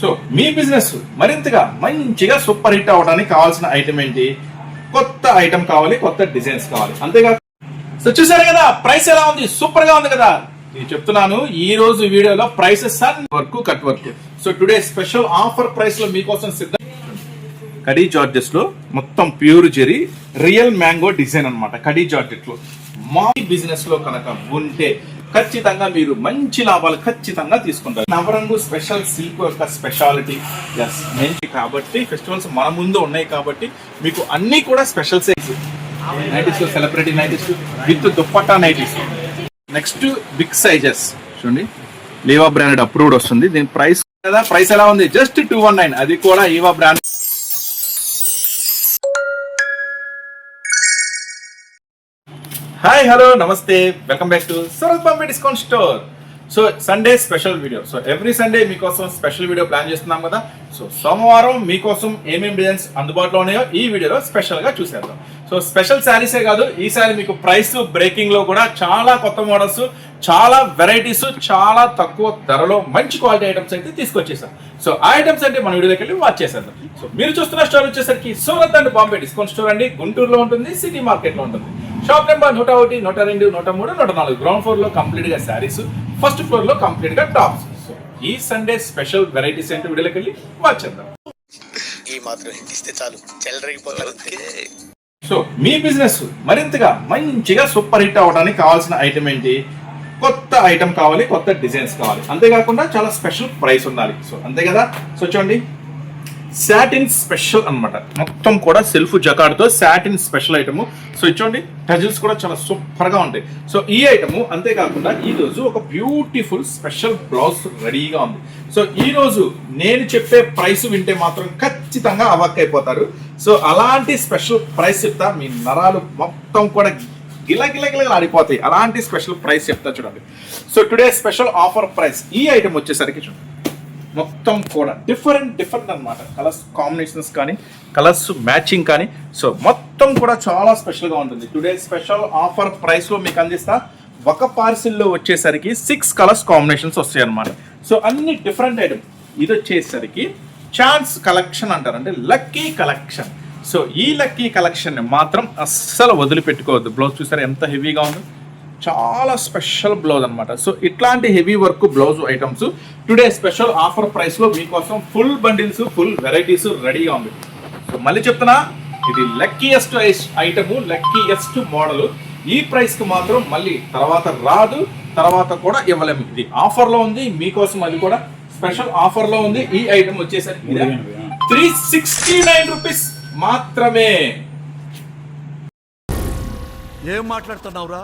So మీ business మరింతగా మంచిగా super hit అవ్వడానికి కావాల్సిన ఐటమ్ ఏంటి? కొత్త ఐటమ్ కావాలి కొత్త డిజైన్స్ కావాలి. అంతేగా. సో చూసారు కదా ప్రైస్ ఎలా ఉంది? సూపర్గా ఉంది కదా. నేను చెప్తున్నాను ఈ రోజు వీడియోలో ప్రైసెస్ అన్ని work cut work. So today special offer ప్రైస్లో మీకోసం సిద్ధం. కడీ జార్జెస్లో మొత్తం pure zari real mango design అన్నమాట. కడీ జార్జెట్లో మా బిజినెస్లో కనుక ఉంటే ఖచ్చితంగా మీరు మంచి లాభాలు ఖచ్చితంగా తీసుకుంటారు. నవరంగు స్పెషల్ సిల్క్ యొక్క స్పెషాలిటీ. ఎస్ మంచి కాబట్టి ఫెస్టివల్స్ మన ముందు ఉన్నాయి కాబట్టి మీకు అన్ని కూడా special size nighties celebrity nighties with dupatta nighties next big sizes చూడండి. లీవా బ్రాండెడ్ అప్రూవ్డ్ వస్తుంది. దీని ప్రైస్ కదా? ప్రైస్ ఎలా ఉంది? జస్ట్ టూ వన్ నైన్ అది కూడా ఈవా బ్రాండ్ హాయ్ హలో నమస్తే. Welcome back to Surat Bombay discount store so Sunday special video so every Sunday మీకోసం స్పెషల్ వీడియో ప్లాన్ చేస్తున్నాం కదా. సో సోమవారం మీకోసం ఏమేమి డిజైన్స్ అందుబాటులో ఉన్నాయో ఈ వీడియోలో స్పెషల్గా చూసేద్దాం. సో స్పెషల్ శారీసే కాదు ఈసారి మీకు ప్రైస్ బ్రేకింగ్లో కూడా చాలా కొత్త మోడల్స్ చాలా వెరైటీస్ చాలా తక్కువ ధరలో మంచి క్వాలిటీ ఐటమ్స్ అయితే తీసుకొచ్చేసాం సో ఆ ఐటమ్స్ అంటే మన వీడియోకి వెళ్ళి వాచ్ చేసేద్దాం. సో మీరు చూస్తున్న స్టోర్ వచ్చేసరికి Surat and Bombay discount store అండి. గుంటూరులో ఉంటుంది సిటీ మార్కెట్లో ఉంటుంది. షాప్ నెంబర్ నూట ఒకటి నూట రెండు నూట మూడు నూట నాలుగు. గ్రౌండ్ ఫ్లోర్లో కంప్లీట్గా శారీస్ ఫస్ట్ ఫ్లోర్లో కంప్లీట్గా టాప్స్ సో ఈ సండే స్పెషల్ వెరైటీస్ ఏంటో వీడియోకి వెళ్ళి వాచ్ చేద్దాం. ఈ మాత్రం ఇస్తే చాలు. చెల్లరగిపోతారు. సో మీ బిజినెస్ మరింతగా మంచిగా సూపర్ హిట్ అవ్వడానికి కావాల్సిన ఐటమ్ ఏంటి? కొత్త ఐటమ్ కావాలి కొత్త డిజైన్స్ కావాలి. అంతేకాకుండా చాలా స్పెషల్ ప్రైస్ ఉండాలి. సో అంతే కదా? సో చూడండి సాటిన్ స్పెషల్ అన్నమాట. మొత్తం కూడా సెల్ఫ్ జకాడ్తో సాటిన్ స్పెషల్ ఐటమ్ సో ఇచ్చోండి చూడండి టజిల్స్ కూడా చాలా సూపర్గా ఉంటాయి. సో ఈ ఐటమ్ అంతేకాకుండా ఈ రోజు ఒక బ్యూటిఫుల్ స్పెషల్ బ్లౌజ్ రెడీగా ఉంది. సో ఈ రోజు నేను చెప్పే ప్రైస్ వింటే మాత్రం ఖచ్చితంగా అవాక్ అయిపోతారు. సో అలాంటి స్పెషల్ ప్రైస్ చెప్తా మీ నరాలు మొత్తం కూడా గిల గిల గిల ఆడిపోతాయి అలాంటి స్పెషల్ ప్రైస్ చెప్తా చూడండి. So today special offer price ఈ ఐటమ్ వచ్చేసరికి చూడండి. మొత్తం కూడా డిఫరెంట్ డిఫరెంట్ అనమాట కలర్స్ కాంబినేషన్స్ కానీ కలర్స్ మ్యాచింగ్ కానీ. సో మొత్తం కూడా చాలా స్పెషల్గా ఉంటుంది. టుడే స్పెషల్ ఆఫర్ ప్రైస్లో మీకు అందిస్తా. ఒక పార్సిల్లో వచ్చేసరికి సిక్స్ కలర్స్ కాంబినేషన్స్ వస్తాయి అనమాట సో అన్ని డిఫరెంట్ ఐటమ్ ఇది వచ్చేసరికి ఛాన్స్ కలెక్షన్ అంటారు అంటే లక్కీ కలెక్షన్ సో ఈ లక్కీ కలెక్షన్ మాత్రం అస్సలు వదిలిపెట్టుకోవద్దు. బ్లౌజ్ చూసారా ఎంత హెవీగా ఉందో? చాలా స్పెషల్ బ్లౌజ్ అన్నమాట. సో ఇట్లాంటి heavy work blouse items. Today special offer ప్రైస్లో మీకోసం ఫుల్ బండిల్స్ ఫుల్ వెరైటీస్ రెడీగా ఉంది. సో మళ్ళీ చెప్తున్నా ఇది లక్కీయెస్ట్ ఐటమ్ లక్కీయెస్ట్ మోడల్. ఈ ప్రైస్కి మాత్రం మళ్ళీ తర్వాత రాదు తర్వాత కూడా ఇవ్వలేము. ఇది ఆఫర్లో ఉంది మీకోసం అది కూడా స్పెషల్ ఆఫర్లో ఉంది. ఈ ఐటమ్ వచ్చేసరికి త్రీ సిక్స్టీ నైన్ రూపీస్ మాత్రమే. ఏం మాట్లాడుతున్నావురా?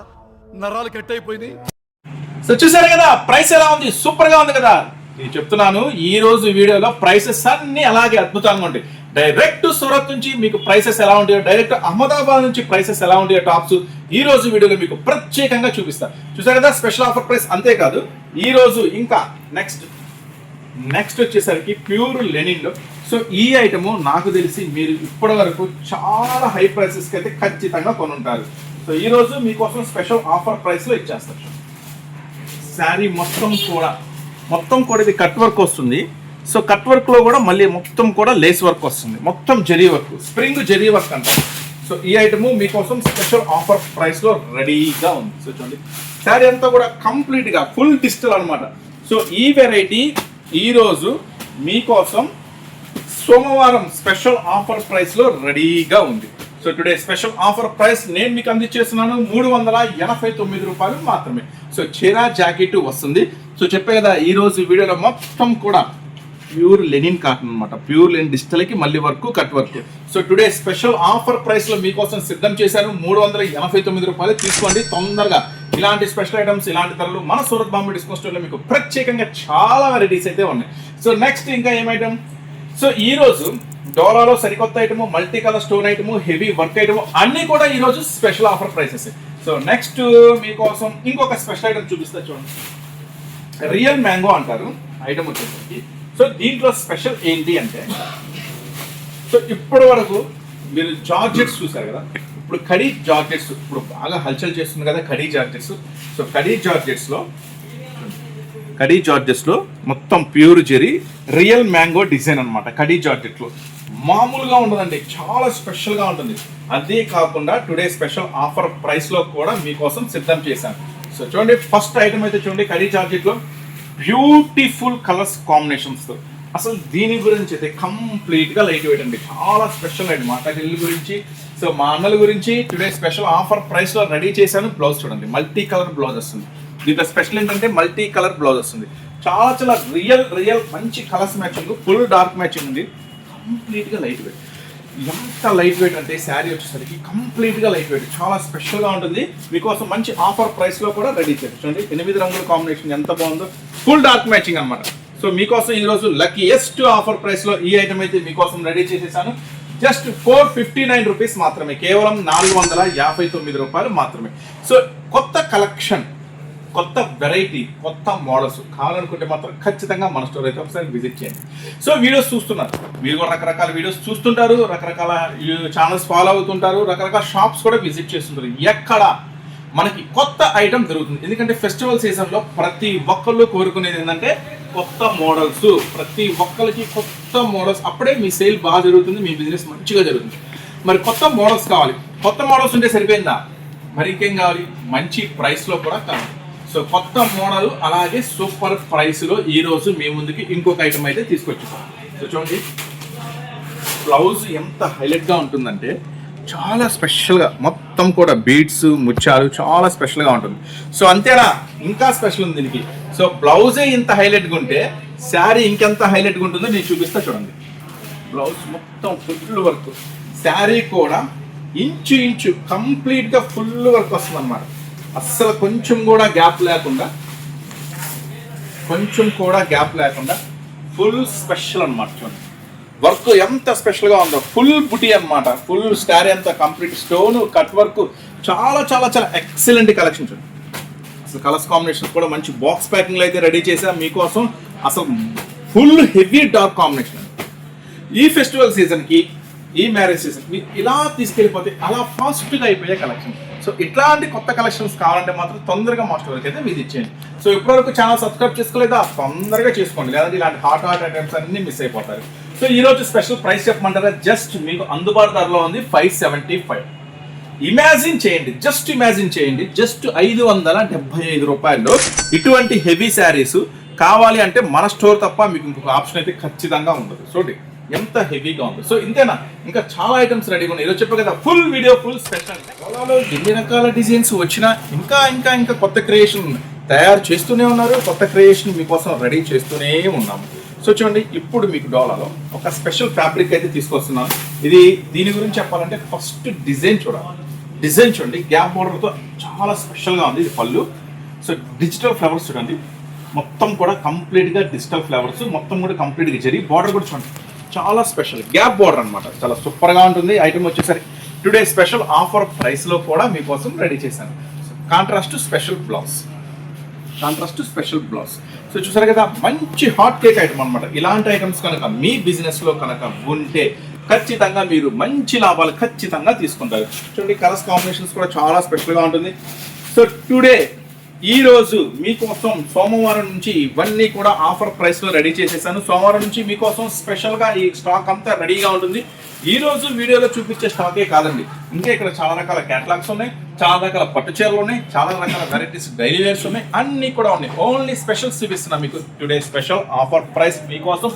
నరాలు కట్ అయిపోయినాయి. సో చూసారు కదా ప్రైస్ ఎలా ఉంది? సూపర్గా ఉంది కదా. నేను చెప్తున్నాను ఈ రోజు వీడియోలో ప్రైసెస్ అన్ని అలాగే అద్భుతంగా ఉంటాయి. డైరెక్ట్ సూరత్ నుంచి మీకు ప్రైసెస్ ఎలా ఉంటాయో డైరెక్ట్ అహ్మదాబాద్ నుంచి ప్రైసెస్ ఎలా ఉంటాయో టాప్స్ ఈ రోజు వీడియోలో మీకు ప్రత్యేకంగా చూపిస్తా. చూసారు కదా స్పెషల్ ఆఫర్ ప్రైస్ అంతేకాదు ఈ రోజు ఇంకా నెక్స్ట్ నెక్స్ట్ వచ్చేసరికి ప్యూర్ లెనిన్లో సో ఈ ఐటమ్ నాకు తెలిసి మీరు ఇప్పటి వరకు చాలా హై ప్రైసెస్కి అయితే ఖచ్చితంగా కొనుంటారు. సో ఈ రోజు మీకోసం స్పెషల్ ఆఫర్ ప్రైస్లో ఇచ్చేస్తారు. శారీ మొత్తం కూడా మొత్తం కూడా ఇది కట్ వర్క్ వస్తుంది. సో కట్ వర్క్లో కూడా మళ్ళీ మొత్తం కూడా లేస్ వర్క్ వస్తుంది. మొత్తం zari work spring zari work అంటారు సో ఈ ఐటమ్ మీకోసం స్పెషల్ ఆఫర్ ప్రైస్లో రెడీగా ఉంది. సో చూడండి. శారీ అంతా కూడా కంప్లీట్గా ఫుల్ డిజిటల్ అన్నమాట. సో ఈ వెరైటీ ఈ రోజు మీకోసం సోమవారం స్పెషల్ ఆఫర్ ప్రైస్లో రెడీగా ఉంది. So today special offer price నేను మీకు అందించేస్తున్నాను మూడు వందల ఎనభై తొమ్మిది రూపాయలు మాత్రమే. సో చీర జాకెట్ వస్తుంది. సో చెప్పే కదా ఈ రోజు వీడియోలో మొత్తం కూడా ప్యూర్ లెనిన్ కాటన్ అనమాట ప్యూర్ లెనిన్ డిజిటల్కి మళ్ళీ work cut work. So today special offer ప్రైస్లో మీకోసం సిద్ధం చేశాను. మూడు వందల ఎనభై తొమ్మిది రూపాయలు తీసుకోండి తొందరగా. ఇలాంటి స్పెషల్ ఐటమ్స్ ఇలాంటి ధరలు మన సూరత్ బాంబే డిస్కౌంట్ స్టోర్లో మీకు ప్రత్యేకంగా చాలా వెరైటీస్ అయితే ఉన్నాయి. సో నెక్స్ట్ ఇంకా ఏం ఐటమ్ సో ఈరోజు డోలాలో సరికొత్త item multi colour stone item heavy work item అన్ని కూడా ఈ రోజు special offer prices. So next మీకోసం ఇంకొక స్పెషల్ ఐటమ్ చూపిస్తా చూడండి. రియల్ మ్యాంగో అంటారు. ఐటమ్ వచ్చేసరికి. సో దీంట్లో స్పెషల్ ఏంటి అంటే సో ఇప్పటి వరకు మీరు జార్జెట్స్ చూసారు కదా? ఇప్పుడు కడీ జార్జెట్స్ ఇప్పుడు బాగా హల్చల్ చేస్తుంది కదా కడీ జార్జెట్స్. సో కడీ జార్జెట్స్లో కడీ జార్జెస్లో మొత్తం pure zari real mango design అన్నమాట. కడీ జార్జెట్లో. మామూలుగా ఉండదండి. చాలా స్పెషల్గా ఉంటుంది. అదే కాకుండా టుడే స్పెషల్ ఆఫర్ ప్రైస్లో కూడా మీకోసం సిద్ధం చేశాను. సో చూడండి ఫస్ట్ ఐటమ్ అయితే చూడండి కడీ చార్జెట్లో బ్యూటిఫుల్ కలర్స్ కాంబినేషన్స్తో అసలు దీని గురించి అయితే కంప్లీట్గా లైట్ వెయిట్ అండి. చాలా స్పెషల్ అండి. మా గిల్లు గురించి సో మా అన్నల గురించి టుడే స్పెషల్ ఆఫర్ ప్రైస్లో రెడీ చేశాను. బ్లౌజ్ చూడండి మల్టీ కలర్ బ్లౌజ్ వస్తుంది. దీంట్లో స్పెషల్ ఏంటంటే మల్టీ కలర్ బ్లౌజ్ వస్తుంది. చాలా చాలా రియల్ రియల్ మంచి colours matching full dark matching ఉంది. కంప్లీట్గా లైట్ వెయిట్ ఎంత లైట్ వెయిట్ అంటే శారీ వచ్చేసరికి కంప్లీట్గా లైట్ వెయిట్ చాలా స్పెషల్గా ఉంటుంది. మీకోసం మంచి ఆఫర్ ప్రైస్లో కూడా రెడీ చేయండి. చూడండి ఎనిమిది రంగుల కాంబినేషన్ ఎంత బాగుందో. ఫుల్ డార్క్ మ్యాచింగ్ అన్నమాట. సో మీకోసం ఈ రోజు లక్కీయెస్ట్ ఆఫర్ ప్రైస్లో ఈ ఐటమ్ అయితే మీకోసం రెడీ చేసేసాను. Just four fifty nine rupees మాత్రమే. కేవలం నాలుగు వందల యాభై తొమ్మిది రూపాయలు మాత్రమే. సో కొత్త కలెక్షన్ కొత్త వెరైటీ కొత్త మోడల్స్ కావాలనుకుంటే మాత్రం ఖచ్చితంగా మన స్టోర్ అయితే ఒకసారి విజిట్ చేయండి. సో వీడియోస్ చూస్తున్నారు. మీరు కూడా రకరకాల వీడియోస్ చూస్తుంటారు రకరకాల ఛానల్స్ ఫాలో అవుతుంటారు రకరకాల షాప్స్ కూడా విజిట్ చేస్తుంటారు. ఎక్కడ మనకి కొత్త ఐటమ్ దొరుకుతుంది. ఎందుకంటే ఫెస్టివల్ సీజన్లో ప్రతి ఒక్కళ్ళు కోరుకునేది ఏంటంటే కొత్త మోడల్స్. ప్రతి ఒక్కరికి కొత్త మోడల్స్. అప్పుడే మీ సేల్ బాగా జరుగుతుంది మీ బిజినెస్ మంచిగా జరుగుతుంది. మరి కొత్త మోడల్స్ కావాలి. కొత్త మోడల్స్ ఉంటే సరిపోయిందా? మరి ఇంకేం కావాలి? మంచి ప్రైస్లో కూడా కావాలి. సో కొత్త మోడల్ అలాగే సూపర్ ప్రైస్లో ఈ రోజు మీ ముందుకి ఇంకొక ఐటమ్ అయితే తీసుకొచ్చాం సో చూడండి బ్లౌజ్ ఎంత హైలైట్గా ఉంటుందంటే చాలా స్పెషల్గా మొత్తం కూడా బీట్స్ ముత్యాలు చాలా స్పెషల్గా ఉంటుంది. సో అంతేనా? ఇంకా స్పెషల్ ఉంది దీనికి. సో బ్లౌజే ఇంత హైలైట్గా ఉంటే శారీ ఇంకెంత హైలైట్గా ఉంటుందో నేను చూపిస్తా చూడండి. బ్లౌజ్ మొత్తం ఫుల్ వర్క్. శారీ కూడా ఇంచు ఇంచు కంప్లీట్గా ఫుల్ వర్క్ వస్తుంది అనమాట అస్సలు కొంచెం కూడా గ్యాప్ లేకుండా కొంచెం కూడా గ్యాప్ లేకుండా ఫుల్ స్పెషల్ అనమాట చూడండి. వర్క్ ఎంత స్పెషల్గా ఉందో ఫుల్ బుటీ అనమాట ఫుల్ స్టారీ అంతా కంప్లీట్ స్టోన్ కట్ వర్క్ చాలా చాలా చాలా ఎక్సలెంట్ కలెక్షన్ చూడండి. అసలు కలర్స్ కాంబినేషన్ కూడా మంచి బాక్స్ ప్యాకింగ్లో అయితే రెడీ చేసా మీకోసం. అసలు ఫుల్ హెవీ డార్క్ కాంబినేషన్. ఈ ఫెస్టివల్ సీజన్కి ఈ మ్యారేజ్ సీజన్ ఇలా తీసుకెళ్ళిపోతే అలా ఫాస్ట్గా అయిపోయే కలెక్షన్. సో ఇట్లాంటి కొత్త కలెక్షన్స్ కావాలంటే మాత్రం తొందరగా మా స్టోర్కి అయితే విజిట్ చేయండి. సో ఇప్పటివరకు ఛానల్ సబ్స్క్రైబ్ చేసుకోలేదా? తొందరగా చేసుకోండి. లేదంటే ఇలాంటి హాట్ హాట్ ఐటమ్స్ అన్ని మిస్ అయిపోతారు. సో ఈ రోజు స్పెషల్ ప్రైస్ చెప్పమంటారా? జస్ట్ మీకు అందుబాటు ధరలో ఉంది ఫైవ్ సెవెంటీ ఫైవ్ ఇమాజిన్ చేయండి. జస్ట్ ఇమాజిన్ చేయండి. జస్ట్ ఐదు వందల డెబ్బై ఐదు రూపాయల్లో ఇటువంటి హెవీ శారీస్ కావాలి అంటే మన స్టోర్ తప్ప మీకు ఇంకొక ఆప్షన్ అయితే ఖచ్చితంగా ఉండదు. చూడండి ఎంత హెవీగా ఉంది. సో ఇంతేనా? ఇంకా చాలా ఐటమ్స్ రెడీగా ఉన్నాయి. ఈరోజు చెప్పా కదా ఫుల్ వీడియో ఫుల్ స్పెషల్ కోలాలో ఎన్ని రకాల డిజైన్స్ వచ్చినా ఇంకా ఇంకా ఇంకా కొత్త క్రియేషన్ తయారు చేస్తూనే ఉన్నారు కొత్త క్రియేషన్ మీకోసం రెడీ చేస్తూనే ఉన్నాము సో చూడండి ఇప్పుడు మీకు డోలాలో ఒక స్పెషల్ ఫ్యాబ్రిక్ అయితే తీసుకొస్తున్నాను. ఇది దీని గురించి చెప్పాలంటే ఫస్ట్ డిజైన్ చూడాలి. డిజైన్ చూడండి గ్యాప్ బోర్డర్తో చాలా స్పెషల్గా ఉంది ఇది పళ్ళు. సో డిజిటల్ ఫ్లవర్స్ చూడండి. మొత్తం కూడా కంప్లీట్గా డిజిటల్ ఫ్లవర్స్ మొత్తం కూడా కంప్లీట్గా జరి బార్డర్ కూడా చూడండి. చాలా స్పెషల్. గ్యాప్ బార్డర్ అనమాట చాలా సూపర్గా ఉంటుంది. ఐటమ్ వచ్చేసరికి టుడే స్పెషల్ ఆఫర్ ప్రైస్లో కూడా మీకోసం రెడీ చేశాను. Contrast special blouse. Contrast special blouse. So చూసారు కదా మంచి హాట్ కేక్ ఐటమ్ అనమాట ఇలాంటి ఐటమ్స్ కనుక మీ బిజినెస్లో కనుక ఉంటే ఖచ్చితంగా మీరు మంచి లాభాలు ఖచ్చితంగా తీసుకుంటారు. చూడండి కలర్స్ కాంబినేషన్స్ కూడా చాలా స్పెషల్గా ఉంటుంది. సో టుడే ఈరోజు మీకోసం సోమవారం నుంచి ఇవన్నీ కూడా ఆఫర్ ప్రైస్లో రెడీ చేసేసాను. సోమవారం నుంచి మీకోసం స్పెషల్గా ఈ స్టాక్ అంతా రెడీగా ఉంటుంది. ఈరోజు వీడియోలో చూపించే స్టాకే కాదండి. ఇంకా ఇక్కడ చాలా రకాల క్యాటలాగ్స్ ఉన్నాయి చాలా రకాల పట్టు చీరలు ఉన్నాయి చాలా రకాల వెరైటీస్ డైలీ వేర్స్ ఉన్నాయి. అన్నీ కూడా ఉన్నాయి. ఓన్లీ స్పెషల్స్ చూపిస్తున్నా మీకు. టుడే స్పెషల్ ఆఫర్ ప్రైస్ మీకోసం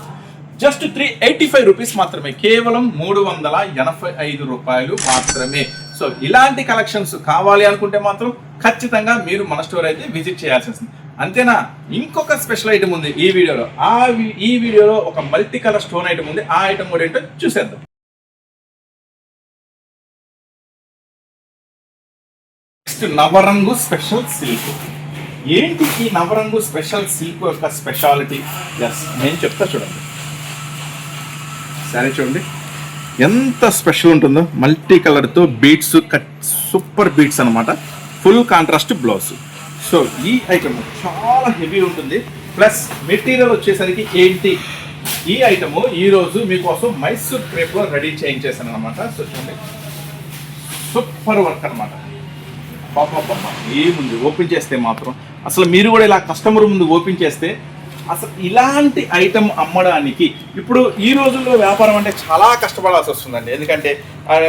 just three eighty five rupees మాత్రమే. కేవలం మూడు వందల ఎనభై ఐదు రూపాయలు మాత్రమే. సో ఇలాంటి కలెక్షన్స్ కావాలి అనుకుంటే మాత్రం ఖచ్చితంగా మీరు మన స్టోర్ అయితే విజిట్ చేయాల్సి వస్తుంది. అంతేనా? ఇంకొక స్పెషల్ ఐటమ్ ఉంది ఈ వీడియోలో. ఆ ఈ వీడియోలో ఒక మల్టీ కలర్ స్టోన్ ఐటమ్ ఉంది. ఆ ఐటమ్ కూడా ఏంటో చూసేద్దాం. Next Navarangu special silk. ఏంటి ఈ నవరంగు స్పెషల్ సిల్క్ యొక్క స్పెషాలిటీ? ఎస్ నేను చెప్తా చూడండి. సరే చూడండి. ఎంత స్పెషల్ ఉంటుందో. మల్టీ కలర్తో బీట్స్ కట్ సూపర్ బీట్స్ అనమాట ఫుల్ కాంట్రాస్ట్ బ్లౌజ్ సో ఈ ఐటమ్ చాలా హెవీ ఉంటుంది. ప్లస్ మెటీరియల్ వచ్చేసరికి ఏంటి? ఈ ఐటమ్ ఈ రోజు మీకోసం మైసూర్ క్రేప్లో రెడీ చేయించేసాను అనమాట సో చూడండి. సూపర్ వర్క్ అనమాట పాపమ్మ ఏముంది? ఓపెన్ చేస్తే మాత్రం. అసలు మీరు కూడా ఇలా కస్టమర్ ముందు ఓపెన్ చేస్తే అసలు ఇలాంటి ఐటమ్ అమ్మడానికి ఇప్పుడు ఈ రోజుల్లో వ్యాపారం అంటే చాలా కష్టపడాల్సి వస్తుందండి. ఎందుకంటే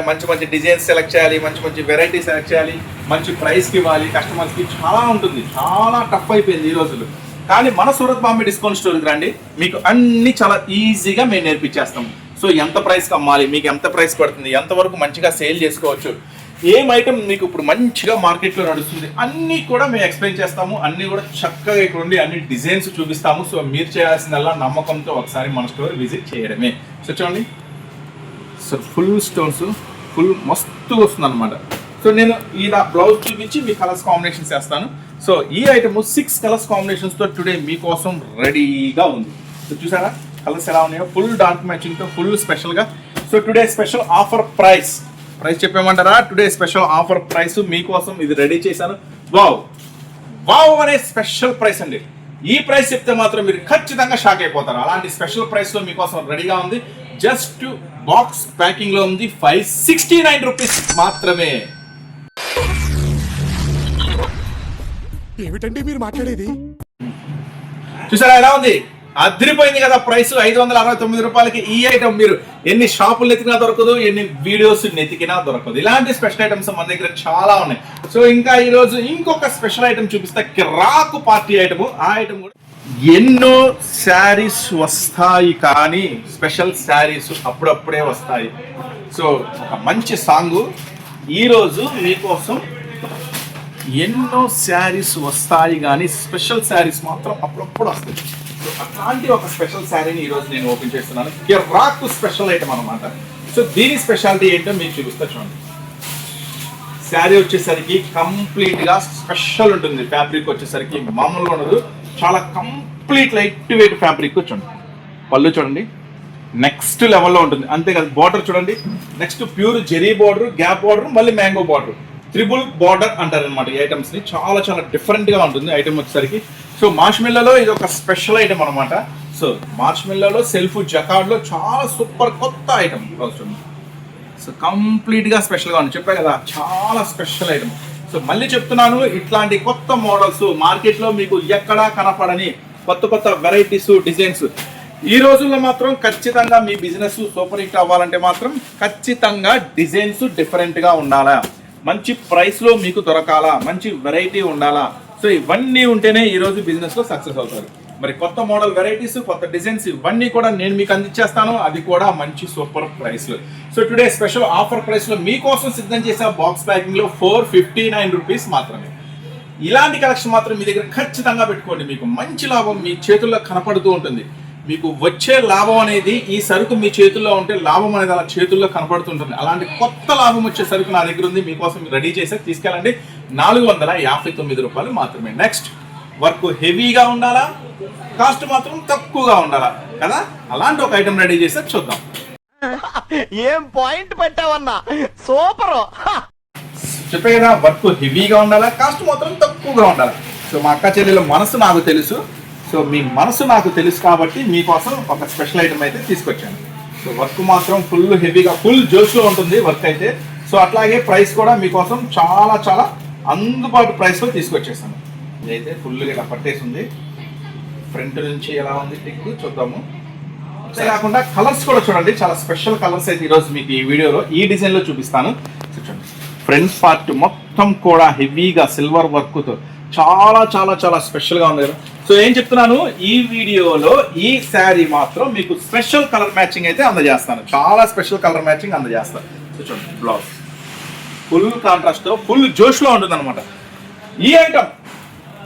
మంచి మంచి డిజైన్స్ సెలెక్ట్ చేయాలి మంచి మంచి వెరైటీ సెలెక్ట్ చేయాలి మంచి ప్రైస్కి ఇవ్వాలి కస్టమర్స్కి చాలా ఉంటుంది. చాలా టఫ్ అయిపోయింది ఈ రోజుల్లో కానీ మన సూరత్ బాంబే డిస్కౌంట్ స్టోర్కి రండి మీకు అన్ని చాలా ఈజీగా మేము నేర్పించేస్తాం. సో ఎంత ప్రైస్కి అమ్మాలి మీకు ఎంత ప్రైస్ పడుతుంది ఎంతవరకు మంచిగా సేల్ చేసుకోవచ్చు ఏం ఐటమ్ మీకు ఇప్పుడు మంచిగా మార్కెట్లో నడుస్తుంది అన్నీ కూడా మేము ఎక్స్ప్లెయిన్ చేస్తాము అన్నీ కూడా చక్కగా ఇక్కడ ఉండి అన్ని డిజైన్స్ చూపిస్తాము. సో మీరు చేయాల్సిందల్లా నమ్మకంతో ఒకసారి మన స్టోర్ విజిట్ చేయడమే. సో చూడండి. సో ఫుల్ స్టోన్స్ ఫుల్ మస్తు వస్తుంది అనమాట సో నేను ఇలా బ్లౌజ్ చూపించి మీ కలర్స్ కాంబినేషన్స్ చేస్తాను. సో ఈ ఐటమ్ సిక్స్ కలర్స్ కాంబినేషన్స్తో టుడే మీకోసం రెడీగా ఉంది. సో చూసారా? కలర్స్ ఎలా ఉన్నాయో? ఫుల్ డార్క్ మ్యాచింగ్తో ఫుల్ స్పెషల్గా so today special offer price price చెప్పేమంటారా today special offer price మీకోసం ఇది రెడీ చేశాను. వావ్ వావ్ అనే స్పెషల్ ప్రైస్ అండి. ఈ ప్రైస్ చెప్తే మాత్రం మీరు ఖచ్చితంగా షాక్ అయిపోతారు. అలాంటి స్పెషల్ ప్రైస్లో మీకోసం రెడీగా ఉంది. జస్ట్ బాక్స్ ప్యాకింగ్లో ఉంది. ఫైవ్ సిక్స్టీ నైన్ రూపీస్ మాత్రమే. ఏమిటండి మీరు మాట్లాడేది? చూసారా ఎలా ఉంది? అదిరిపోయింది కదా ప్రైస్ ఐదు వందల అరవై తొమ్మిది రూపాయలకి ఈ ఐటమ్ మీరు ఎన్ని షాపులు ఎతికినా దొరకదు ఎన్ని వీడియోస్ నెతికినా దొరకదు. ఇలాంటి స్పెషల్ ఐటమ్స్ మన దగ్గర చాలా ఉన్నాయి. సో ఇంకా ఈ రోజు ఇంకొక స్పెషల్ ఐటమ్ చూపిస్తా. కిరాకు పార్టీ ఐటమ్ ఆ ఐటమ్ కూడా ఎన్నో శారీస్ వస్తాయి కానీ స్పెషల్ శారీస్ అప్పుడప్పుడే వస్తాయి. సో ఒక మంచి సాంగ్ ఈరోజు మీకోసం ఎన్నో శారీస్ వస్తాయి కానీ స్పెషల్ శారీస్ మాత్రం అప్పుడప్పుడు వస్తాయి. అట్లాంటి ఒక స్పెషల్ శారీని ఈరోజు నేను ఓపెన్ చేస్తున్నాను. రాక్ స్పెషల్ ఐటమ్ అనమాట సో దీని స్పెషాలిటీ ఏంటో మీకు చూపిస్తా చూడండి. శారీ వచ్చేసరికి కంప్లీట్గా స్పెషల్ ఉంటుంది. ఫ్యాబ్రిక్ వచ్చేసరికి మామూలుగా ఉండదు. చాలా కంప్లీట్ లైట్ వెయిట్ ఫ్యాబ్రిక్ చూడండి. పళ్ళు చూడండి. నెక్స్ట్ లెవెల్లో ఉంటుంది. అంతేకాదు బార్డర్ చూడండి. Next pure zari border gap border మళ్ళీ మ్యాంగో బార్డర్ త్రిబుల్ బార్డర్ అంటారు అనమాట ఈ ఐటమ్స్ని. చాలా చాలా డిఫరెంట్గా ఉంటుంది ఐటమ్ వచ్చేసరికి. సో మార్ష్మిల్లలో ఇది ఒక స్పెషల్ ఐటమ్ అనమాట సో మార్ష్మిల్లలో సెల్ఫ్ జకార్డ్లో చాలా సూపర్ కొత్త ఐటమ్ వస్తుంది సో కంప్లీట్గా స్పెషల్గా ఉంది. చెప్పా కదా చాలా స్పెషల్ ఐటమ్ సో మళ్ళీ చెప్తున్నాను ఇట్లాంటి కొత్త మోడల్స్ మార్కెట్లో మీకు ఎక్కడా కనపడని కొత్త కొత్త వెరైటీస్ డిజైన్స్ ఈ రోజుల్లో మాత్రం ఖచ్చితంగా మీ బిజినెస్ సూపర్ హిట్ అవ్వాలంటే మాత్రం ఖచ్చితంగా డిజైన్స్ డిఫరెంట్గా ఉండాలా? మంచి ప్రైస్లో మీకు దొరకాలా? మంచి వెరైటీ ఉండాలా? సో ఇవన్నీ ఉంటేనే ఈరోజు బిజినెస్లో సక్సెస్ అవుతారు. మరి కొత్త మోడల్ వెరైటీస్ కొత్త డిజైన్స్ ఇవన్నీ కూడా నేను మీకు అందించేస్తాను. అది కూడా మంచి సూపర్ ప్రైస్లో సో టుడే స్పెషల్ ఆఫర్ ప్రైస్లో మీకోసం సిద్ధం చేసే బాక్స్ ప్యాకింగ్లో ఫోర్ ఫిఫ్టీ నైన్ రూపీస్ మాత్రమే. ఇలాంటి కలెక్షన్ మాత్రం మీ దగ్గర ఖచ్చితంగా పెట్టుకోండి మీకు. మంచి లాభం మీ చేతుల్లో కనపడుతూ ఉంటుంది. మీకు వచ్చే లాభం అనేది ఈ సరుకు మీ చేతుల్లో ఉంటే లాభం అనేది అలా చేతుల్లో కనపడుతుంటుంది. అలాంటి కొత్త లాభం వచ్చే సరుకు నా దగ్గర ఉంది. మీకోసం రెడీ చేసి తీసుకెళ్ళండి. నాలుగు వందల యాభై తొమ్మిది రూపాయలు మాత్రమే. నెక్స్ట్ వర్క్ హెవీగా ఉండాలా? కాస్ట్ మాత్రం తక్కువగా ఉండాలా? కదా? అలాంటి ఒక ఐటమ్ రెడీ చేస్తే చూద్దాం. ఏం పాయింట్ పెట్టావన్నా? సూపర్. చెప్పే కదా వర్క్ హెవీగా ఉండాలా? కాస్ట్ మాత్రం తక్కువగా ఉండాలి? సో మా అక్క చెల్లెల మనసు నాకు తెలుసు. సో మీ మనసు నాకు తెలుసు కాబట్టి మీకోసం ఒక స్పెషల్ ఐటమ్ అయితే తీసుకొచ్చాను. సో వర్క్ మాత్రం ఫుల్ హెవీగా ఫుల్ జోష్లో ఉంటుంది వర్క్ అయితే. సో అట్లాగే ప్రైస్ కూడా మీకోసం చాలా చాలా అందుబాటు ప్రైస్లో తీసుకొచ్చేసాను. ఇదైతే ఫుల్గా ఇలా పట్టేసి ఉంది ఫ్రంట్ నుంచి ఎలా ఉంది టిక్ చూద్దాము. అంతే కాకుండా కలర్స్ కూడా చూడండి. చాలా స్పెషల్ కలర్స్ అయితే ఈరోజు మీకు ఈ వీడియోలో ఈ డిజైన్లో చూపిస్తాను. చూడండి. ఫ్రంట్ పార్ట్ మొత్తం కూడా హెవీగా సిల్వర్ వర్క్తో చాలా చాలా చాలా స్పెషల్గా ఉంది కదా. సో ఏం చెప్తున్నాను? ఈ వీడియోలో ఈ శారీ మాత్రం మీకు స్పెషల్ కలర్ మ్యాచింగ్ అయితే అందజేస్తాను. చాలా స్పెషల్ కలర్ మ్యాచింగ్ అందజేస్తాను. సో చూడండి బ్లౌజ్ ఫుల్ కాంట్రాస్ట్తో ఫుల్ జోష్లో ఉంటుంది అనమాట ఈ ఐటమ్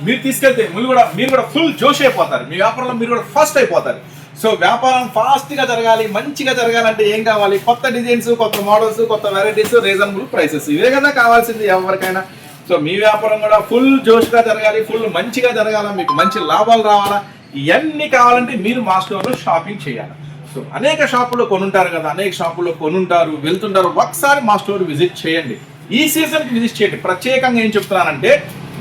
మీరు తీసుకెళ్తే మీరు కూడా మీరు కూడా ఫుల్ జోష్ అయిపోతారు. మీ వ్యాపారంలో మీరు కూడా ఫస్ట్ అయిపోతారు. సో వ్యాపారం ఫాస్ట్గా జరగాలి మంచిగా జరగాలంటే ఏం కావాలి? కొత్త డిజైన్స్ కొత్త మోడల్స్ కొత్త వెరైటీస్ రీజనబుల్ ప్రైసెస్ ఇవే కదా కావాల్సింది ఎవరికైనా. సో మీ వ్యాపారం కూడా ఫుల్ జోష్గా జరగాలి ఫుల్ మంచిగా జరగాల మీకు మంచి లాభాలు రావాలా? ఇవన్నీ కావాలంటే మీరు మా స్టోర్లో షాపింగ్ చేయాలి. సో అనేక షాపుల్లో కొనుంటారు కదా అనేక షాపుల్లో కొనుంటారు వెళ్తుంటారు ఒకసారి మా స్టోర్ విజిట్ చేయండి. ఈ సీజన్కి విజిట్ చేయండి. ప్రత్యేకంగా ఏం చెప్తున్నానంటే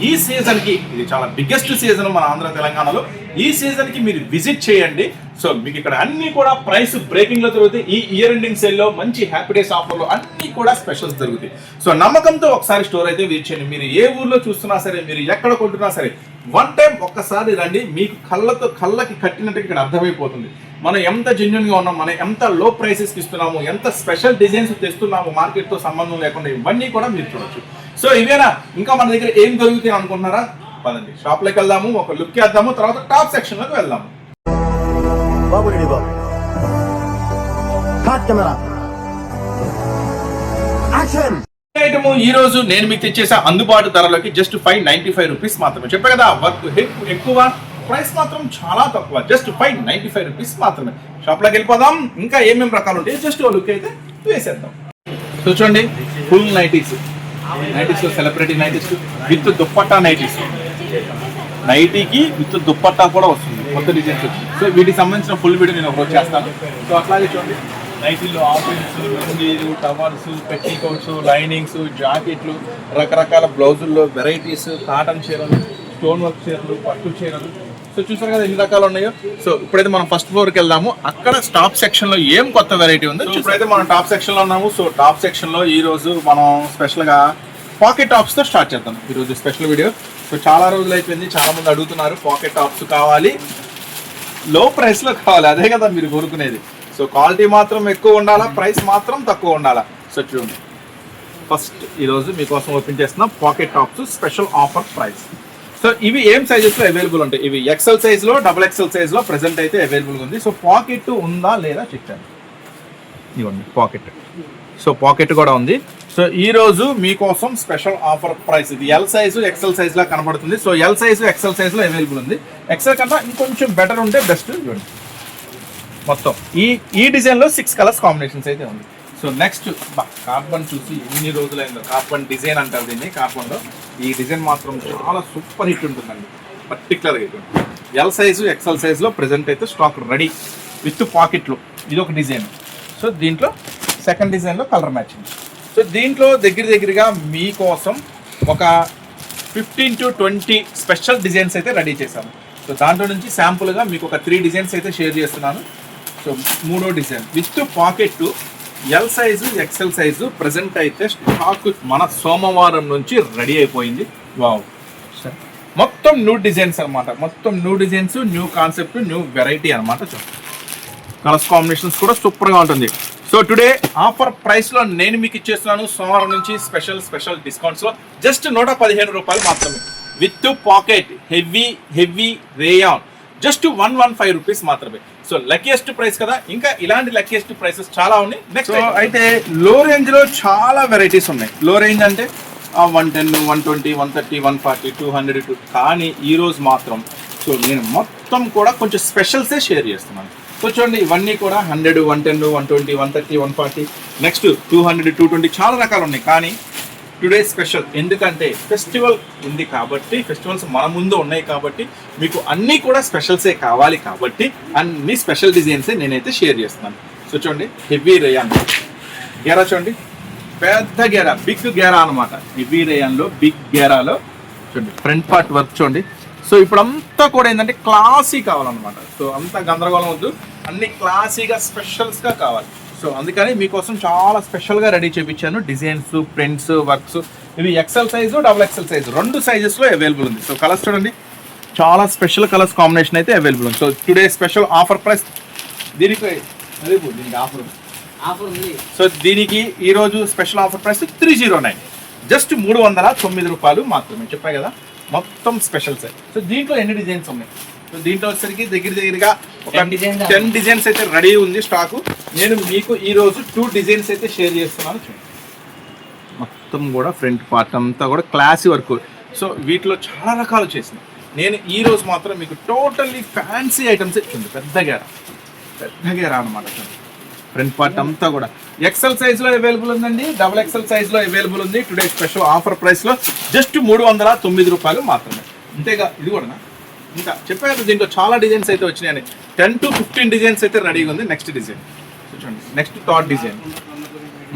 ఈ సీజన్కి ఇది చాలా బిగ్గెస్ట్ సీజన్ మన ఆంధ్ర తెలంగాణలో. ఈ సీజన్కి మీరు విజిట్ చేయండి. సో మీకు ఇక్కడ అన్ని కూడా ప్రైస్ బ్రేకింగ్లో జరుగుతాయి ఈ ఇయర్ ఎండింగ్ సేల్లో మంచి హ్యాపీ డేస్ ఆఫర్లో అన్ని కూడా స్పెషల్స్ జరుగుతాయి సో నమ్మకంతో ఒకసారి స్టోర్ అయితే విజిట్ చేయండి. మీరు ఏ ఊర్లో చూస్తున్నా సరే మీరు ఎక్కడ కొంటున్నా సరే వన్ టైం ఒక్కసారి రండి. మీకు కళ్ళతో కళ్ళకి కట్టినట్టు ఇక్కడ అర్థమైపోతుంది. మనం ఎంత జెన్యున్గా ఉన్నాం మనం ఎంత లో ప్రైసెస్ ఇస్తున్నాము ఎంత స్పెషల్ డిజైన్స్ తెస్తున్నాము మార్కెట్తో సంబంధం లేకుండా ఇవన్నీ కూడా మీరు చూడొచ్చు. సో ఇవేనా? ఇంకా మన దగ్గర ఏం దొరుకుతాయి అనుకుంటున్నారా? పదండి. షాప్లోకి వెళ్దాము ఒక లుక్ వేద్దాము తర్వాత టాప్ సెక్షన్లోకి వెళ్దాము. ఐటమ్ ఈ రోజు నేను మీకు తెచ్చేసా అందుబాటు ధరలోకి just five ninety five rupees మాత్రమే. చెప్పా కదా వర్క్ ఎక్కువ ప్రైస్ మాత్రం చాలా తక్కువ. Just five ninety five rupees మాత్రమే. షాప్లోకి వెళ్ళిపోదాం. ఇంకా ఏమేమి రకాలు ఉంటాయి జస్ట్ లుక్ అయితే వేసేద్దాం. చూడండి full nighties nighties celebrity nighties with dupatta nighties. నైటీకి with dupatta కూడా వస్తుంది. కొత్త డిజైన్స్ వచ్చింది సో వీటికి సంబంధించిన ఫుల్ వీడియో నేను ఒకరోజు చేస్తాను. సో అట్లాగే చూడండి. నైటీల్లో ఆఫీన్స్ లుంగీలు టవర్స్ పెట్టికోట్స్ లైనింగ్స్ జాకెట్లు రకరకాల బ్లౌజుల్లో వెరైటీస్ కాటన్ చీరలు స్టోన్ వర్క్ చీరలు పట్టు చీరలు సో చూసారు కదా ఎన్ని రకాలు ఉన్నాయో? సో ఇప్పుడైతే మనం ఫస్ట్ ఫ్లోర్కి వెళ్దాము. అక్కడ టాప్ సెక్షన్లో ఏం కొత్త వెరైటీ ఉందో ఇప్పుడైతే మనం టాప్ సెక్షన్లో ఉన్నాము. సో టాప్ సెక్షన్లో ఈ రోజు మనం స్పెషల్గా పాకెట్ టాప్స్తో స్టార్ట్ చేద్దాం. ఈ రోజు స్పెషల్ వీడియో సో చాలా రోజులు అయిపోయింది. చాలా మంది అడుగుతున్నారు పాకెట్ టాప్స్ కావాలి. లో ప్రైస్లో కావాలి. అదే కదా మీరు కోరుకునేది. సో క్వాలిటీ మాత్రం ఎక్కువ ఉండాలా? ప్రైస్ మాత్రం తక్కువ ఉండాలా? సో చూడండి. ఫస్ట్ ఈరోజు మీకోసం ఓపెన్ చేస్తున్న pocket tops special offer price so ఇవి ఏం సైజెస్లో అవైలబుల్ ఉంటాయి? ఇవి ఎక్సెల్ సైజ్లో డబుల్ ఎక్సెల్ సైజ్లో ప్రెసెంట్ అయితే అవైలబుల్ ఉంది. సో పాకెట్ ఉందా లేదా చెక్ చేయండి. ఇవ్వండి పాకెట్ సో పాకెట్ కూడా ఉంది. సో ఈ రోజు మీకోసం స్పెషల్ ఆఫర్ ప్రైస్ ఇది ఎల్ సైజు ఎక్సెల్ సైజ్ లా కనబడుతుంది. సో ఎల్ సైజు ఎక్సెల్ సైజ్లో అవైలబుల్ ఉంది. ఎక్సెల్ కన్నా ఇంకొంచెం బెటర్ ఉంటే బెస్ట్ ఇవ్వండి మొత్తం. ఈ ఈ డిజైన్లో సిక్స్ కలర్స్ కాంబినేషన్స్ అయితే ఉంది. సో నెక్స్ట్ కార్బన్ చూసి ఎన్ని రోజులైందో కార్బన్ డిజైన్ అంటారు దీన్ని కార్బన్లో ఈ డిజైన్ మాత్రం చాలా సూపర్ హిట్ ఉంటుందండి. పర్టికులర్గా ఎల్ సైజు ఎక్సెల్ సైజులో ప్రజెంట్ అయితే స్టాక్ రెడీ విత్ పాకెట్లు ఇది ఒక డిజైన్ సో దీంట్లో సెకండ్ డిజైన్లో కలర్ మ్యాచింగ్ సో దీంట్లో దగ్గర దగ్గరగా మీకోసం ఒక fifteen to twenty special designs అయితే రెడీ చేశాను. సో దాంట్లో నుంచి శాంపుల్గా మీకు ఒక త్రీ డిజైన్స్ అయితే షేర్ చేస్తున్నాను. సో మూడో design with pocket L size XL size present అయితే స్టాక్ మన సోమవారం నుంచి రెడీ అయిపోయింది. వావ్ మొత్తం న్యూ డిజైన్స్ అన్నమాట. మొత్తం new designs new concept new variety అనమాట కలర్స్ కాంబినేషన్స్ కూడా సూపర్గా ఉంటుంది. సో టుడే ఆఫర్ ప్రైస్లో నేను మీకు ఇచ్చేస్తున్నాను. సోమవారం నుంచి స్పెషల్ స్పెషల్ డిస్కౌంట్స్లో జస్ట్ నూట పదిహేను రూపాయలు మాత్రమే. With pocket heavy heavy rayon just one one five rupees మాత్రమే. సో లక్కీయెస్ట్ ప్రైస్ కదా. ఇంకా ఇలాంటి లక్కీయెస్ట్ ప్రైసెస్ చాలా ఉన్నాయి. నెక్స్ట్ అయితే లో రేంజ్లో చాలా వెరైటీస్ ఉన్నాయి. లో రేంజ్ అంటే one ten one twenty one thirty one forty two hundred two కానీ ఈ రోజు మాత్రం సో నేను మొత్తం కూడా కొంచెం స్పెషల్సే షేర్ చేస్తున్నాను. సో చూడండి ఇవన్నీ కూడా hundred one ten one twenty one thirty one forty next two hundred two twenty చాలా రకాలు ఉన్నాయి. కానీ టుడే స్పెషల్ ఎందుకంటే ఫెస్టివల్ ఉంది కాబట్టి ఫెస్టివల్స్ మన ముందు ఉన్నాయి కాబట్టి మీకు అన్నీ కూడా స్పెషల్సే కావాలి కాబట్టి అన్ని స్పెషల్ డిజైన్సే నేనైతే షేర్ చేస్తున్నాను. సో చూడండి హెవీ రేయాన్ గేరా చూడండి. పెద్ద గేరా బిగ్ గేరా అనమాట హెవీ రేయాన్లో బిగ్ గేరాలో చూడండి ఫ్రంట్ పార్ట్ వర్క్ చూడండి. సో ఇప్పుడంతా కూడా ఏంటంటే క్లాసీ కావాలన్నమాట. సో అంత గందరగోళం వద్దు. అన్ని క్లాసీగా స్పెషల్స్గా కావాలి. సో అందుకని మీకోసం చాలా స్పెషల్గా రెడీ చేయించాను డిజైన్స్ ప్రింట్స్ వర్క్స్. ఇవి XL size double XL size రెండు సైజెస్లో అవైలబుల్ ఉంది. సో కలర్స్ చూడండి. చాలా స్పెషల్ కలర్స్ కాంబినేషన్ అయితే అవైలబుల్ ఉంది. So today special offer price దీనికి దీనికి ఆఫర్ ఉంది. సో దీనికి ఈ రోజు special offer price three zero nine. Just మూడు వందల తొమ్మిది రూపాయలు మాత్రమే. చెప్పాయి కదా? మొత్తం స్పెషల్స్ సో దీంట్లో ఎన్ని డిజైన్స్ ఉన్నాయి? దీంట్లో వచ్చేసరికి దగ్గర దగ్గరగా ఒక టెన్ డిజైన్స్ అయితే రెడీ ఉంది స్టాక్ నేను మీకు ఈ రోజు టూ డిజైన్స్ అయితే షేర్ చేస్తున్నాను చూడండి. మొత్తం కూడా ఫ్రంట్ పార్ట్ అంతా కూడా క్లాసీ వర్క్ సో వీటిలో చాలా రకాలు చేసిన నేను ఈ రోజు మాత్రం మీకు టోటల్లీ ఫ్యాన్సీ ఐటమ్స్ ఇచ్చింది పెద్ద గేర. పెద్ద గేర అనమాట ఫ్రంట్ పార్ట్ అంతా కూడా. ఎక్సెల్ సైజ్లో అవైలబుల్ ఉందండి. డబుల్ ఎక్సెల్ సైజ్లో అవైలబుల్ ఉంది. టుడే స్పెషల్ ఆఫర్ ప్రైస్లో జస్ట్ మూడు వందల తొమ్మిది రూపాయలు మాత్రమే. అంతేగా ఇది కూడా ఇంకా చెప్పాను కదా దీంట్లో చాలా డిజైన్స్ అయితే వచ్చినాయని. టెన్ టు ఫిఫ్టీన్ డిజైన్స్ అయితే రెడీగా ఉంది. నెక్స్ట్ డిజైన్ చూడండి. నెక్స్ట్ థాట్ డిజైన్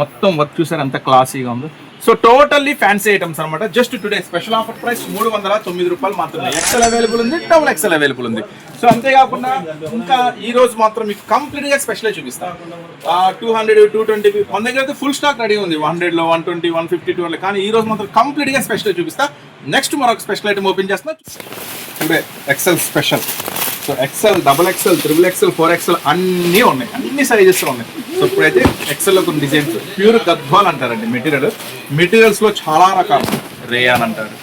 మొత్తం వర్క్ చూసారు అంత క్లాసీగా ఉంది. సో టోటల్లీ ఫ్యాన్సీ ఐటమ్స్ అనమాట just today special offer price మూడు వందల తొమ్మిది రూపాయలు మాత్రమే. ఎక్సెల్ అవైలబుల్ ఉంది డబుల్ ఎక్సెల్ అవైలబుల్ ఉంది. సో అంతేకాకుండా ఇంకా ఈ రోజు మాత్రం మీకు కంప్లీట్గా స్పెషల్ చూపిస్తాను టూ హండ్రెడ్ టూ ట్వంటీ మన దగ్గర అయితే ఫుల్ స్టాక్ రెడీ ఉంది. One one twenty one fifty two కానీ ఈ రోజు మాత్రం కంప్లీట్గా స్పెషల్ చూపిస్తా. నెక్స్ట్ మరొక స్పెషల్ ఐటమ్ ఓపెన్ చేస్తున్నా. Today XL special so XL double XL triple XL four XL అన్నీ ఉన్నాయి. అన్ని సైజెస్ ఉన్నాయి. సో ఇప్పుడైతే ఎక్సెల్లో కొన్ని డిజైన్స్ ప్యూర్ గద్వాల్ అంటారండి మెటీరియల్ మెటీరియల్స్లో చాలా రకాలు రేయాన్ అంటారు.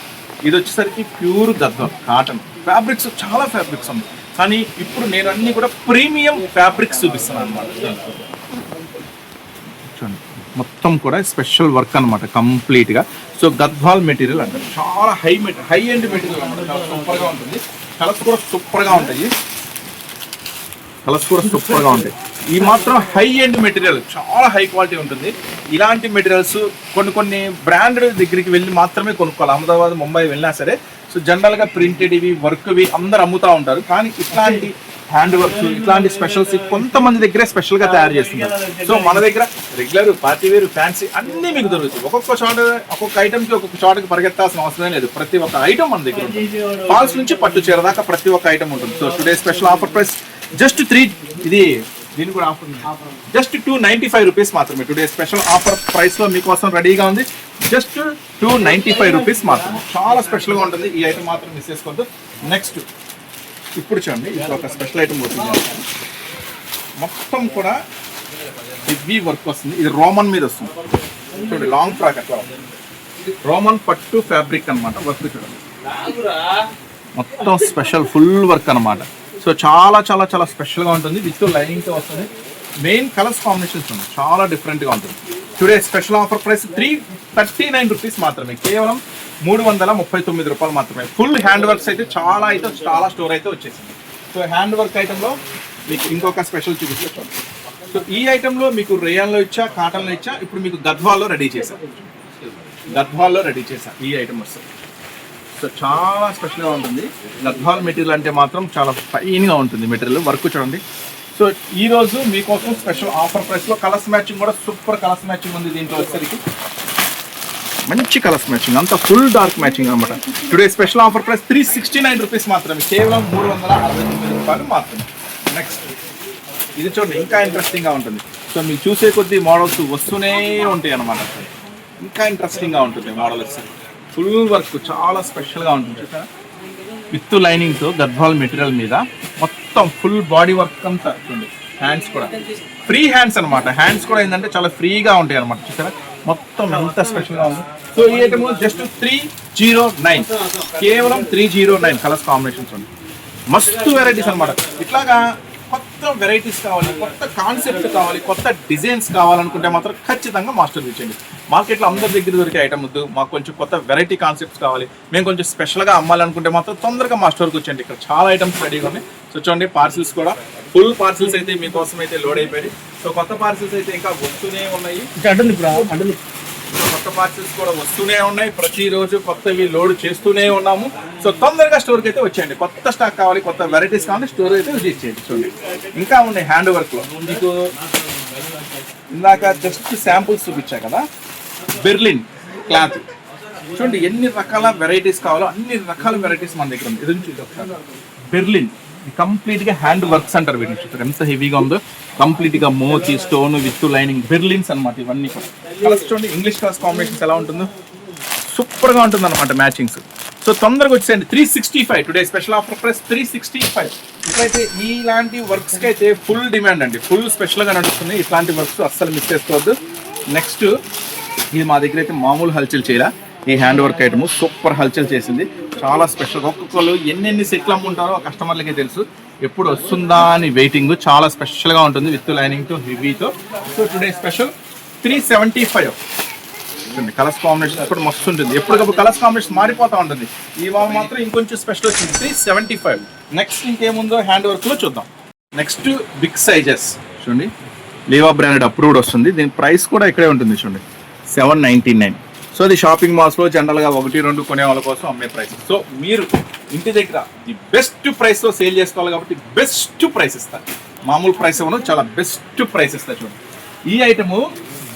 ఇది వచ్చేసరికి ప్యూర్ గద్వాల్ కాటన్ ఫ్యాబ్రిక్స్ చాలా ఫ్యాబ్రిక్స్ ఉన్నాయి. కానీ ఇప్పుడు నేను అన్ని కూడా ప్రీమియం ఫ్యాబ్రిక్స్ చూపిస్తున్నాను అనమాట మొత్తం కూడా స్పెషల్ వర్క్ అనమాట కంప్లీట్గా. సో గద్వాల్ మెటీరియల్ అంటారు చాలా high material high end material అనమాట చాలా సూపర్గా ఉంటుంది. కలర్స్ కూడా సూపర్గా ఉంటాయి. కలర్స్ కూడా సూపర్గా ఉంటాయి. ఈ మాత్రం హై ఎండ్ మెటీరియల్ చాలా హై క్వాలిటీ ఉంటుంది. ఇలాంటి మెటీరియల్స్ కొన్ని కొన్ని బ్రాండెడ్ దగ్గరికి వెళ్ళి మాత్రమే కొనుక్కోవాలి. అహ్మదాబాద్ ముంబై వెళ్ళినా సరే. సో జనరల్గా ప్రింటెడ్ ఇవి వర్క్వి అందరు అమ్ముతా ఉంటారు. కానీ ఇట్లాంటి హ్యాండ్ వర్క్స్ ఇట్లాంటి స్పెషల్స్ కొంతమంది దగ్గరే స్పెషల్గా తయారు చేస్తున్నారు. సో మన దగ్గర రెగ్యులర్ పార్టీ వేరు ఫ్యాన్సీ అన్ని మీకు దొరుకుతాయి. ఒక్కొక్క షాట్ ఒక్కొక్క ఐటమ్కి ఒక్కొక్క షాట్కి పరిగెత్తాల్సిన అవసరం లేదు. ప్రతి ఒక్క ఐటమ్ మన దగ్గర ఉంటుంది. ఫాల్స్ నుంచి పట్టు చీర దాకా ప్రతి ఒక్క ఐటమ్ ఉంటుంది. So today special offer price just three ఇది దీని కూడా offer just two ninety five rupees మాత్రమే. టుడే స్పెషల్ ఆఫర్ ప్రైస్లో మీకోసం రెడీగా ఉంది. Just two ninety five rupees మాత్రమే. చాలా స్పెషల్గా ఉంటుంది. ఈ ఐటమ్ మాత్రం మిస్ చేసుకోవద్దు. నెక్స్ట్ ఇప్పుడు చూడండి ఇప్పుడు ఒక స్పెషల్ ఐటమ్ వస్తుంది మొత్తం కూడా హెవీ వర్క్ వస్తుంది. ఇది రోమన్ మీద వస్తుంది. చూడండి లాంగ్ ఫ్రాక్ అట్లా రోమన్ పట్టు ఫ్యాబ్రిక్ అన్నమాట వర్క్ చూడండి. మొత్తం స్పెషల్ ఫుల్ వర్క్ అన్నమాట. సో చాలా చాలా చాలా స్పెషల్గా ఉంటుంది. విత్ లైనింగ్తో వస్తుంది. మెయిన్ కలర్స్ కాంబినేషన్స్ ఉన్నాయి. చాలా డిఫరెంట్గా ఉంటుంది. Today special offer price three thirty nine rupees మాత్రమే. కేవలం మూడు వందల ముప్పై తొమ్మిది రూపాయలు మాత్రమే. ఫుల్ హ్యాండ్ వర్క్స్ అయితే చాలా అయితే చాలా స్టోర్ అయితే వచ్చేసింది. సో హ్యాండ్ వర్క్ ఐటెంలో మీకు ఇంకొక స్పెషల్ చూపిస్తాను సో ఈ ఐటెంలో మీకు రేయాన్లో ఇచ్చా కాటన్లో ఇచ్చా ఇప్పుడు మీకు గద్వాల్లో రెడీ చేశాం. గద్వాల్లో రెడీ చేశాను ఈ ఐటమ్ వస్తుంది సో చాలా స్పెషల్గా ఉంటుంది. గద్వాల్ మెటీరియల్ అంటే మాత్రం చాలా ఫైన్గా ఉంటుంది మెటీరియల్ వర్క్ చూడండి. సో ఈ రోజు మీకోసం స్పెషల్ ఆఫర్ ప్రైస్లో కలర్స్ మ్యాచింగ్ కూడా సూపర్ కలర్స్ మ్యాచింగ్ ఉంది దీంట్లో వచ్చేసరికి. మంచి కలర్స్ మ్యాచింగ్ అంతా ఫుల్ డార్క్ మ్యాచింగ్ అనమాట today special offer price three sixty nine rupees మాత్రమే. కేవలం మూడు వందల అరవై తొమ్మిది రూపాయలు మాత్రమే. నెక్స్ట్ ఇది చూడండి ఇంకా ఇంట్రెస్టింగ్గా ఉంటుంది. సో మీరు చూసే కొద్దీ మోడల్స్ వస్తూనే ఉంటాయి అన్నమాట. ఇంకా ఇంట్రెస్టింగ్గా ఉంటుంది మోడల్ ఫుల్ వర్క్ చాలా స్పెషల్గా ఉంటుంది. చూసారా? విత్ లైనింగ్తో గద్వాల్ మెటీరియల్ మీద మొత్తం ఫుల్ బాడీ వర్క్ అంతా. చూడండి హ్యాండ్స్ కూడా. ఫ్రీ హ్యాండ్స్ అనమాట హ్యాండ్స్ కూడా ఏంటంటే చాలా ఫ్రీగా ఉంటాయి అనమాట చూసారా? మొత్తం ఎంత స్పెషల్గా ఉంది? సో ఈ item just three zero nine కేవలం three zero nine colours combinations ఉంది మస్తు వెరైటీస్ అన్నమాట. ఇట్లాగా కొత్త వెరైటీస్ కావాలి కొత్త కాన్సెప్ట్ కావాలి కొత్త డిజైన్స్ కావాలనుకుంటే మాత్రం ఖచ్చితంగా మాస్టర్ ఇచ్చండి మార్కెట్లో అందరి దగ్గర దొరికే ఐటమ్ వద్దు. మాకు కొంచెం కొత్త వెరైటీ కాన్సెప్ట్స్ కావాలి. మేము కొంచెం స్పెషల్గా అమ్మాలనుకుంటే మాత్రం తొందరగా మా స్టోర్కి వచ్చేయండి. ఇక్కడ చాలా ఐటమ్స్ రెడీగా ఉన్నాయి. సో చూడండి పార్సిల్స్ కూడా. ఫుల్ పార్సిల్స్ అయితే మీకోసం అయితే లోడ్ అయిపోయాయి. సో కొత్త పార్సిల్స్ అయితే ఇంకా వస్తూనే ఉన్నాయి. కొత్త పార్సిల్స్ కూడా వస్తూనే ఉన్నాయి. ప్రతిరోజు కొత్తవి లోడ్ చేస్తూనే ఉన్నాము. సో తొందరగా స్టోర్కి అయితే వచ్చేయండి. కొత్త స్టాక్ కావాలి కొత్త వెరైటీస్ కావాలి స్టోర్ అయితే విజిట్ చేయండి. చూడండి. ఇంకా ఉన్నాయి హ్యాండ్ వర్క్లో. మీకు ఇందాక జస్ట్ శాంపుల్స్ చూపించా కదా? బెర్లిన్ క్లాత్ చూడండి ఎన్ని రకాల వెరైటీస్ కావాలో అన్ని రకాల వెరైటీస్ మన దగ్గర ఉంది ఇది ఇది ఒకసారి. బెర్లిన్ కంప్లీట్గా హ్యాండ్ వర్క్స్ అంటారు వీటిని చూస్తారు. ఎంత హెవీగా ఉందో. కంప్లీట్గా మోచి స్టోన్ విత్ లైనింగ్ బెర్లిన్స్ అనమాట ఇవన్నీ కూడా. కలర్స్ చూడండి ఇంగ్లీష్ కలర్స్ కాంబినేషన్స్ ఎలా ఉంటుందో. సూపర్గా ఉంటుంది అనమాట మ్యాచింగ్స్. సో తొందరగా వచ్చేయండి. Three sixty five today special offer price three sixty five ఇప్పుడైతే ఇలాంటి వర్క్స్కి అయితే ఫుల్ డిమాండ్ అండి. ఫుల్ స్పెషల్గా నడుస్తుంది ఇట్లాంటి వర్క్స్ అస్సలు మిస్ చేసుకోవద్దు. నెక్స్ట్ ఇది మా దగ్గర అయితే మామూలు హల్చల్ చేయరా ఈ హ్యాండ్ వర్క్ ఐటమ్ సూపర్ హల్చల్ చేసింది. చాలా స్పెషల్ ఒక్కొక్కరు ఎన్నెన్ని సెట్లు అమ్ముంటారో కస్టమర్లకే తెలుసు. ఎప్పుడు వస్తుందా అని వెయిటింగ్ చాలా స్పెషల్గా ఉంటుంది విత్ లైనింగ్తో హెవీతో so today special three seventy five ఉంటుంది కలర్స్ కాంబినేషన్ కూడా మస్తు ఉంటుంది. ఎప్పటికప్పుడు కలర్స్ కాంబినేషన్ మారిపోతూ ఉంటుంది. ఈ వారం మాత్రం ఇంకొంచెం స్పెషల్ వచ్చింది. త్రీ సెవెంటీ ఫైవ్ నెక్స్ట్ ఇంకేముందో హ్యాండ్ వర్క్లో చూద్దాం. నెక్స్ట్ బిగ్ సైజెస్ చూడండి లేవా బ్రాండెడ్ అప్రూవ్డ్ వస్తుంది. దీని ప్రైస్ కూడా ఇక్కడే ఉంటుంది చూడండి. సెవెన్ నైంటీ నైన్ సో అది షాపింగ్ మాల్స్లో జనరల్గా ఒకటి రెండు కొనే వాళ్ళ కోసం అమ్మే ప్రైస్ సో మీరు ఇంటి దగ్గర ది బెస్ట్ ప్రైస్లో సేల్ చేసుకోవాలి కాబట్టి బెస్ట్ ప్రైస్ ఇస్తారు మామూలు ప్రైస్ ఇవ్వను చాలా బెస్ట్ ప్రైస్ ఇస్తారు చూడండి ఈ ఐటమ్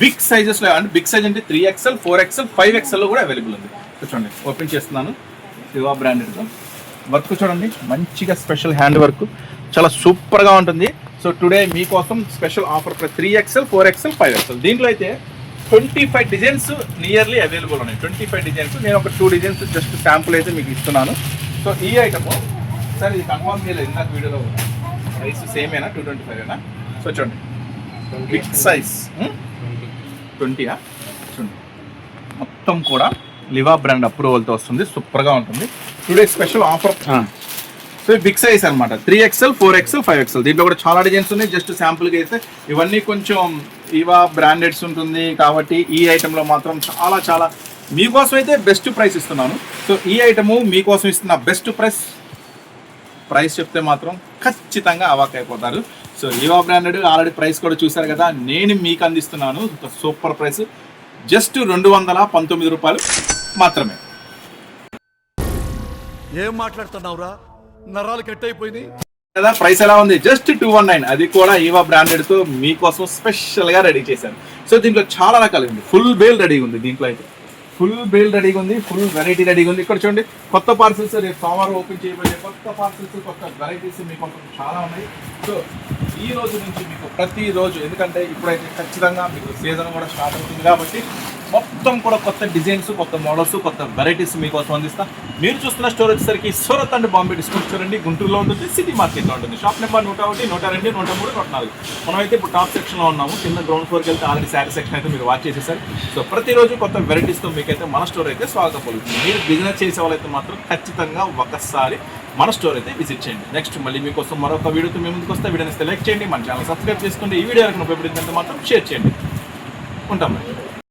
బిగ్ సైజెస్లో అంటే బిగ్ సైజ్ అంటే three XL four XL five ఎక్స్ఎల్లో కూడా అవైలబుల్ ఉంది. చూడండి ఓపెన్ చేస్తున్నాను. శివా బ్రాండెడ్తో వర్క్ చూడండి మంచిగా స్పెషల్ హ్యాండ్ వర్క్ చాలా సూపర్గా ఉంటుంది. సో టుడే మీకోసం special offer three XL four XL five XL దీంట్లో అయితే twenty five designs nearly available ఉన్నాయి. ట్వంటీ ఫైవ్ డిజైన్స్ నేను ఒక టూ డిజైన్స్ జస్ట్ శాంపుల్ అయితే మీకు ఇస్తున్నాను. సో ఈ ఐటమ్ సార్ ఇది కన్ఫర్మ్ చేయలేదు ఇందాక వీడియోలో ప్రైస్ సేమేనా టూ ట్వంటీ ఫైవ్ ఏనా? సో చూడండి. బిగ్ సైజ్ ట్వంటీయా చూడండి. మొత్తం కూడా లివా బ్రాండ్ అప్రూవల్తో వస్తుంది. సూపర్గా ఉంటుంది. Today special offer so big size అనమాట three XL four XL five XL దీంట్లో కూడా చాలా డిజైన్స్ ఉన్నాయి. జస్ట్ శాంపుల్గా అయితే ఇవన్నీ కొంచెం ఇవా బ్రాండెడ్స్ ఉంటుంది కాబట్టి ఈ ఐటెంలో మాత్రం చాలా చాలా మీకోసం అయితే బెస్ట్ ప్రైస్ ఇస్తున్నాను. సో ఈ ఐటము మీకోసం ఇస్తున్న బెస్ట్ ప్రైస్ ప్రైస్ చెప్తే మాత్రం ఖచ్చితంగా అవాక్ అయిపోతారు. సో ఈవా బ్రాండెడ్ ఆల్రెడీ ప్రైస్ కూడా చూశారు కదా నేను మీకు అందిస్తున్నాను. సూపర్ ప్రైస్ జస్ట్ రెండు వందల పంతొమ్మిది రూపాయలు మాత్రమే. ఏం మాట్లాడుతున్నావురా? నరాలు కట్ అయిపోయినాయి. కదా ప్రైస్ ఎలా ఉంది? జస్ట్ టూ వన్ నైన్ అది కూడా ఈవా బ్రాండెడ్తో మీకోసం స్పెషల్గా రెడీ చేశాను సో దీంట్లో చాలా రకాలు ఉంది. ఫుల్ బేల్ రెడీ ఉంది దీంట్లో అయితే. ఫుల్ బేల్ రెడీగా ఉంది ఫుల్ వెరైటీ రెడీగా ఉంది. ఇక్కడ చూడండి కొత్త పార్సెల్స్ రేపు సోమవారం ఓపెన్ చేయబోయే కొత్త పార్సెల్స్ కొత్త వెరైటీస్ మీకోసం చాలా ఉన్నాయి. సో ఈ రోజు నుంచి మీకు ప్రతిరోజు ఎందుకంటే ఇప్పుడైతే ఖచ్చితంగా మీకు సీజన్ కూడా స్టార్ట్ అవుతుంది కాబట్టి మొత్తం కూడా కొత్త డిజైన్స్ కొత్త మోడల్స్ కొత్త వెరైటీస్ మీకోసం అందిస్తా. మీరు చూస్తున్న స్టోర్ వచ్చేసరికి Surat and Bombay discount store అండి గుంటూరులో ఉంటుంది సిటీ మార్కెట్లో ఉంటుంది. షాప్ నెంబర్ నూట ఒకటి నూట రెండు నూట మూడు నూట నాలుగు. మనమైతే ఇప్పుడు టాప్ సెక్షన్లో ఉన్నాము. కింద గ్రౌండ్ ఫ్లోర్కి వెళ్తే ఆల్రెడీ శారీ సెక్షన్ అయితే మీరు వాచ్ చేసేసారు. సో ప్రతిరోజు కొత్త వెరైటీస్తో మీకైతే మన స్టోర్ అయితే స్వాగతం పలుకుతుంది. మీరు బిజినెస్ చేసే వాళ్ళైతే మాత్రం ఖచ్చితంగా ఒకసారి మన స్టోర్ అయితే విజిట్ చేయండి. నెక్స్ట్ మళ్ళీ మీకోసం మరొక వీడియోతో మేము ముందుకు వస్తే. వీడియోని సెలెక్ట్ చేయండి. మన ఛానల్ సబ్స్క్రైబ్ చేసుకోండి ఈ వీడియో కనుక ఉపయోగపడిందంటే మాత్రం షేర్ చేయండి. ఉంటాం మరి.